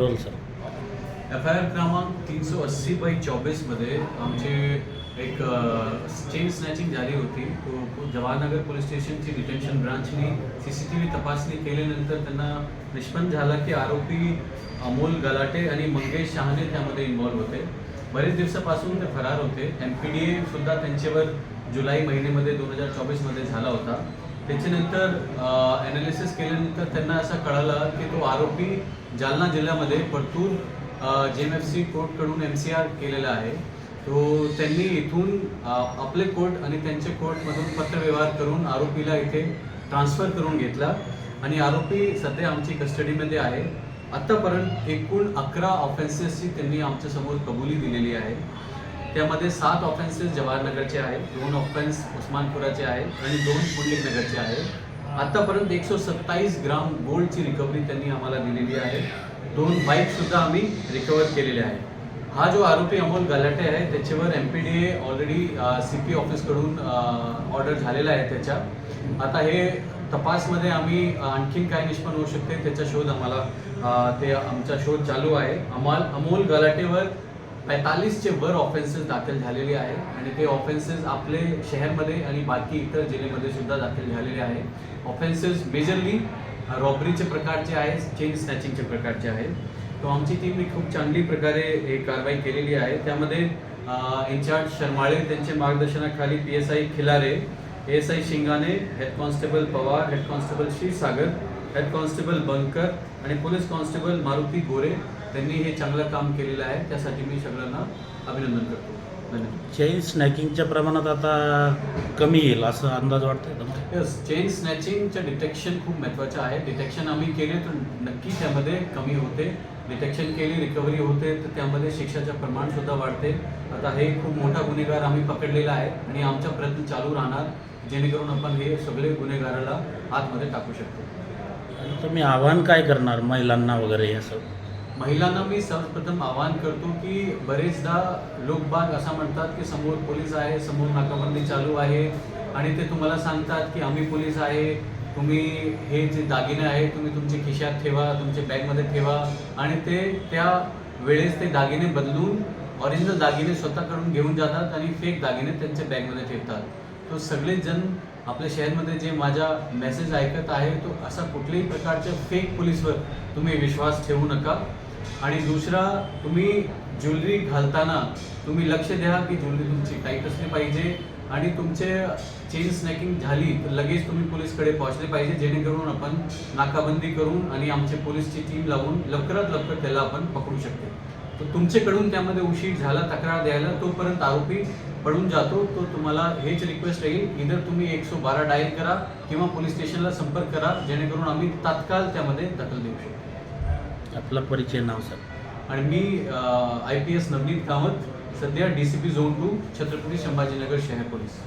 Roll sir F I R क्रमांक तीनशे अस्सी बाय चोवीसमध्ये आमचे एक चेन स्नॅचिंग झाली होती. जवाहरनगर पोलीस स्टेशनची डिटेन्शन ब्रांचनी सी सी टी व्ही तपासणी केल्यानंतर त्यांना निष्पन्न झाला की आरोपी अमोल गलाटे आणि मंगेश शहाणे त्यामध्ये इन्वॉल्व्ह होते. बरेच दिवसापासून ते फरार होते. एम पी डी ए सुद्धा त्यांच्यावर जुलै महिन्यामध्ये दोन हजार चोवीसमध्ये झाला होता. त्याच्यानंतर ॲनालिसिस केल्यानंतर त्यांना असं कळालं की तो आरोपी जालना जिल्ह्यामध्ये Partur J M F C कोर्टकडून M C R केलेला आहे. तो त्यांनी इथून आपले कोर्ट आणि त्यांच्या कोर्टमधून पत्रव्यवहार करून आरोपीला इथे ट्रान्सफर करून घेतला. आणि आरोपी सध्या आमची कस्टडीमध्ये आहे. आत्तापर्यंत एकूण अकरा ऑफेन्सेसची त्यांनी आमच्यासमोर कबुली दिलेली आहे. त्यामध्ये सात ऑफेन्सेस जवाहरनगरचे आहेत दोन ऑफेन्स उस्मानपुराचे आहेत आणि दोन पुंडलिक नगरचे आहेत. आत्तापर्यंत एकशे सत्तावीस ग्राम गोल्डची रिकव्हरी त्यांनी आम्हाला दिलेली आहे. दोन बाईकसुद्धा आम्ही रिकवर केलेले आहे हा जो आरोपी अमोल गलाटे आहे त्याच्यावर M P D A already C P ऑफिसकडून order झालेला आहे त्याच्या. आता हे तपासमध्ये आम्ही आणखीन काय निष्पन्न होऊ शकते त्याचा शोध आम्हाला ते आमचा शोध चालू आहे. अमाल अमोल गलाटेवर पैतालीसचे वर ऑफेन्सेस दाखल झालेले आहे आणि ते ऑफेन्सेस आपले शहरमध्ये आणि बाकी इतर जिल्ह्यामध्ये सुद्धा दाखल झालेले आहे. ऑफेन्सेस मेजरली रॉबरीचे प्रकारचे आहे चेन स्नॅचिंगचे प्रकारचे आहेत. तो आमची टीमने खूप चांगली प्रकारे हे कारवाई केलेली आहे. त्यामध्ये इन्चार्ज शर्माळे त्यांच्या मार्गदर्शनाखाली P S I Khilare S I Shingane head constable Pawar head constable Kshirsagar head constable Bankar आणि पोलीस कॉन्स्टेबल मारुती गोरे त्यांनी हे चांगलं काम केलेलं आहे त्यासाठी मी सगळ्यांना अभिनंदन करतो. धन्यवाद. चेन स्नॅकिंगच्या प्रमाणात आता कमी येईल असं अंदाज वाटतंय यस चेन स्नॅचिंगचं डिटेक्शन खूप महत्त्वाचं आहे. डिटेक्शन आम्ही केले तर नक्की त्यामध्ये कमी होते. डिटेक्शन केली रिकव्हरी होते तर त्यामध्ये शिक्षाचं प्रमाण सुद्धा वाढते. आता हे खूप मोठा गुन्हेगार आम्ही पकडलेला आहे आणि आमचा प्रयत्न चालू राहणार जेणेकरून आपण हे सगळे गुन्हेगाराला आतमध्ये टाकू शकतो. तुम्ही आव्हान काय करणार महिलांना वगैरे असं महिलांना मी सर्वप्रथम आवाहन करतो की बरेचदा लोकबाग असं म्हणतात की समोर पोलीस आहे समोर नाकाबंदी चालू आहे. आणि ते तुम्हाला सांगतात की आम्ही पोलीस आहे तुम्ही हे जे दागिने आहे तुम्ही तुमच्या खिशात ठेवा तुमच्या बॅगमध्ये ठेवा. आणि ते त्या वेळेस ते दागिने बदलून ऑरिजिनल दागिने स्वतःकडून घेऊन जातात आणि फेक दागिने त्यांच्या बॅगमध्ये ठेवतात. तो सगळेच जण आपल्या शहरमध्ये जे माझा मेसेज ऐकत आहे तो असा कुठल्याही प्रकारच्या फेक पोलीसवर तुम्ही विश्वास ठेवू नका. आणि दुसरा तुम्ही ज्वेलरी घालताना तुम्ही लक्ष द्या की ज्वेलरी तुमची टाईट असली पाहिजे आणि तुमचे चेन स्नॅकिंग झाली तर लगेच तुम्ही पोलीसकडे पोहोचले पाहिजे जेणेकरून आपण नाकाबंदी करून आणि आमचे पोलीसची टीम लावून लवकरात लवकर त्याला आपण पकडू शकतो. तर तुमच्याकडून त्यामध्ये उशीर झाला तक्रार द्यायला तोपर्यंत आरोपी पडून जातो. तो तुम्हाला हेच रिक्वेस्ट राहील इधर तुम्ही एकशे बारा डायल करा किंवा पोलीस स्टेशनला संपर्क करा जेणेकरून आम्ही तात्काळ त्यामध्ये दखल देऊ शकतो. आपला परिचय नाव सर. आणि मी I P S Navneet Kamat सध्या D C P zone two Chhatrapati Sambhajinagar शहर पोलीस.